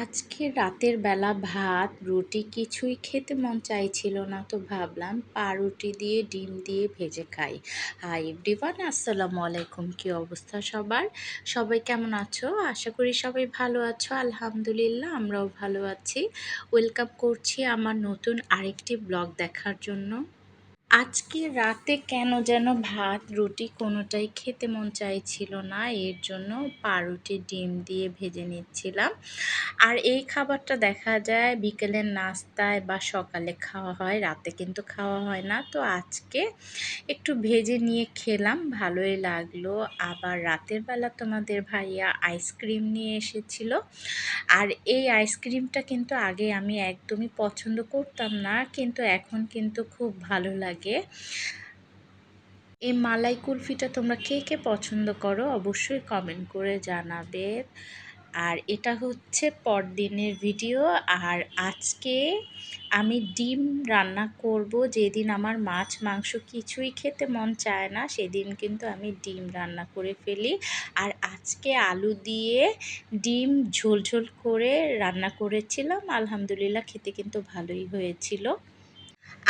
আজকে রাতের বেলা ভাত, রুটি কিছুই খেতে মন চাইছিল না, তো ভাবলাম পাউরুটি দিয়ে ডিম দিয়ে ভেজে খাই। হাই এভরিওয়ান আসসালামু আলাইকুম, কি অবস্থা সবার? সবাই কেমন আছো? আশা করি সবাই ভালো আছো, আলহামদুলিল্লাহ আমরাও ভালো আছি। ওয়েলকাম করছি আমার নতুন আরেকটি ব্লগ দেখার জন্য। আজকে রাতে কেন যেন ভাত, রুটি কোনোটাই খেতে মন চাইছিল না, এর জন্য পাউরুটি, ডিম দিয়ে ভেজে নিচ্ছিলাম। আর এই খাবারটা দেখা যায় বিকেলের নাস্তায় বা সকালে খাওয়া হয়, রাতে কিন্তু খাওয়া হয় না। তো আজকে একটু ভেজে নিয়ে খেলাম, ভালোই লাগল। আবার রাতের বেলা তোমাদের ভাইয়া আইসক্রিম নিয়ে এসেছিল। আর এই আইসক্রিমটা কিন্তু আগে আমি একদমই পছন্দ করতাম না, কিন্তু এখন কিন্তু খুব ভালো লাগে। এই মালাই কুলফিটা তোমরা কে কে পছন্দ করো অবশ্যই কমেন্ট করে জানাবে। আর এটা হচ্ছে পরদিনের ভিডিও আর আজকে আমি ডিম রান্না করব। যেদিন আমার মাছ মাংস কিছুই খেতে মন চায় না, সেদিন কিন্তু আমি ডিম রান্না করে ফেলি। আর আজকে আলু দিয়ে ডিম ঝোল ঝোল করে রান্না করেছিলাম। আলহামদুলিল্লাহ খেতে কিন্তু ভালোই হয়েছিল।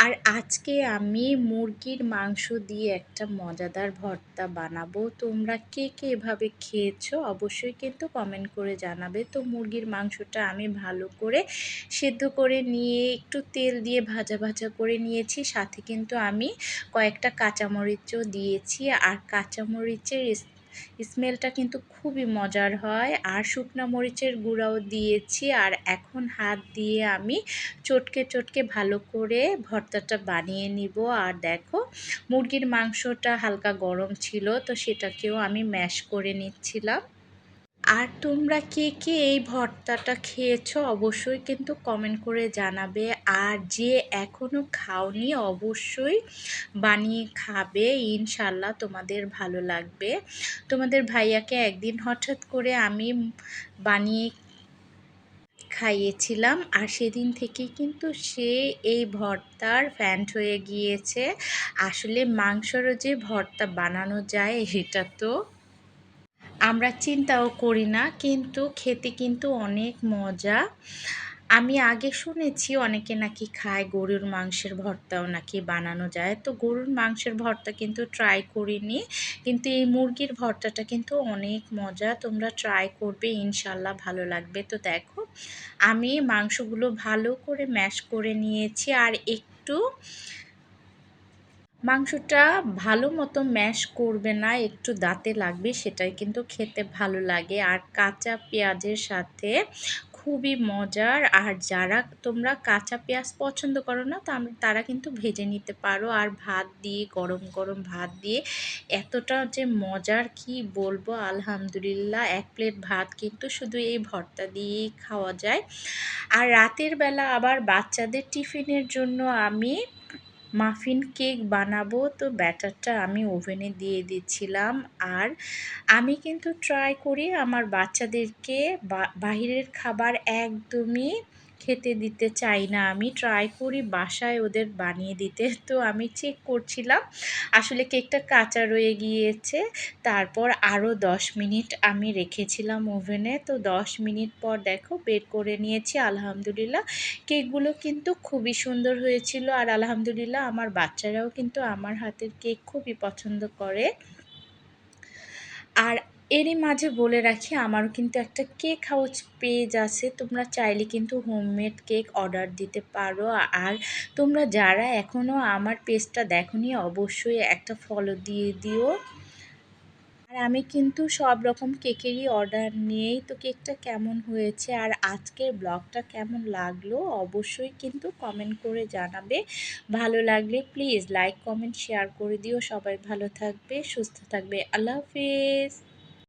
আর আজকে আমি মুরগির মাংস দিয়ে একটা মজাদার ভর্তা বানাবো। তোমরা কে কে এভাবে খেয়েছো অবশ্যই কিন্তু কমেন্ট করে জানাবে। তো মুরগির মাংসটা আমি ভালো করে সেদ্ধ করে নিয়ে, একটু তেল দিয়ে ভাজা ভাজা করে নিয়েছি। সাথে কিন্তু আমি কয়েকটা কাঁচামরিচও দিয়েছি। আর কাঁচামরিচের স্মেলটা কিন্তু খুবই মজার হয়। আর শুকনো মরিচের গুঁড়াও দিয়েছি। আর এখন হাত দিয়ে আমি চটকে চটকে ভালো করে ভর্তাটা বানিয়ে নিব। আর দেখো, মুরগির মাংসটা হালকা গরম ছিল, তো সেটাকেও আমি ম্যাশ করে নিচ্ছিলাম। আর তোমরা কে কে এই ভর্তাটা খেয়েছো অবশ্যই কিন্তু কমেন্ট করে জানাবে। আর যে এখনও খাওনি অবশ্যই বানিয়ে খাবে। ইনশাল্লাহ তোমাদের ভালো লাগবে। তোমাদের ভাইয়াকে একদিন হঠাৎ করে আমি বানিয়ে খাইয়েছিলাম আর সেদিন থেকে কিন্তু সে এই ভর্তার ফ্যান্ট হয়ে গিয়েছে। আসলে মাংসরও যে ভর্তা বানানো যায়, এটা তো আমরা চিন্তাও করি না, কিন্তু খেতে কিন্তু অনেক মজা। আমি আগে শুনেছি অনেকে নাকি খায় গরুর মাংসের ভর্তাও নাকি বানানো যায়। তো গরুর মাংসের ভর্তা কিন্তু ট্রাই করিনি, কিন্তু এই মুরগির ভর্তাটা কিন্তু অনেক মজা। তোমরা ট্রাই করবে, ইনশাল্লাহ ভালো লাগবে। তো দেখো, আমি মাংসগুলো ভালো করে ম্যাশ করে নিয়েছি। আর একটু মাংসটা ভালো মতো ম্যাশ করবে না, একটু দাঁতে লাগবে, সেটাই কিন্তু খেতে ভালো লাগে। আর কাঁচা পেঁয়াজের সাথে খুবই মজার। আর যারা তোমরা কাঁচা পেঁয়াজ পছন্দ করো না তারা কিন্তু ভেজে নিতে পারো। আর ভাত দিয়ে, গরম গরম ভাত দিয়ে এতটা যে মজার কি বলব, আলহামদুলিল্লাহ, এক প্লেট ভাত কিন্তু শুধু এই ভর্তা দিয়েই খাওয়া যায়। আর রাতের বেলা আবার বাচ্চাদের টিফিনের জন্য আমি মাফিন কেক বানাবো, তো ব্যাটারটা আমি ওভেনে দিয়ে দিচ্ছিলাম। আর আমি কিন্তু ট্রাই করি আমার বাচ্চাদেরকে বাহিরের খাবার একদমই খেতে দিতে চাই না। আমি ট্রাই করি বাসায় ওদের বানিয়ে দিতে। তো আমি চেক করছিলাম। আসলে কেকটা কাঁচা রয়ে গিয়েছে। তারপর আরও দশ মিনিট আমি রেখেছিলাম ওভেনে তো দশ মিনিট পর দেখো বের করে নিয়েছি, আলহামদুলিল্লাহ। কেকগুলো কিন্তু খুবই সুন্দর হয়েছিল। আর আলহামদুলিল্লাহ আমার বাচ্চারাও কিন্তু আমার হাতের কেক খুবই পছন্দ করে। আর এরই মাঝে বলে রাখি, আমারও কিন্তু একটা কেক হাউস পেজ আছে। তোমরা চাইলে কিন্তু হোমমেড কেক অর্ডার দিতে পারো। আর তোমরা যারা এখনও আমার পেজটা দেখনি, অবশ্যই একটা ফলো দিয়ে দিও। আর আমি কিন্তু সব রকম কেকেরই অর্ডার নিয়েই, তো কেকটা কেমন হয়েছে আর আজকের ব্লগটা কেমন লাগল, অবশ্যই কিন্তু কমেন্ট করে জানাবে। ভালো লাগলে প্লিজ লাইক কমেন্ট শেয়ার করে দিও। সবাই ভালো থাকবে, সুস্থ থাকবে। আল্লাহ হাফিজ।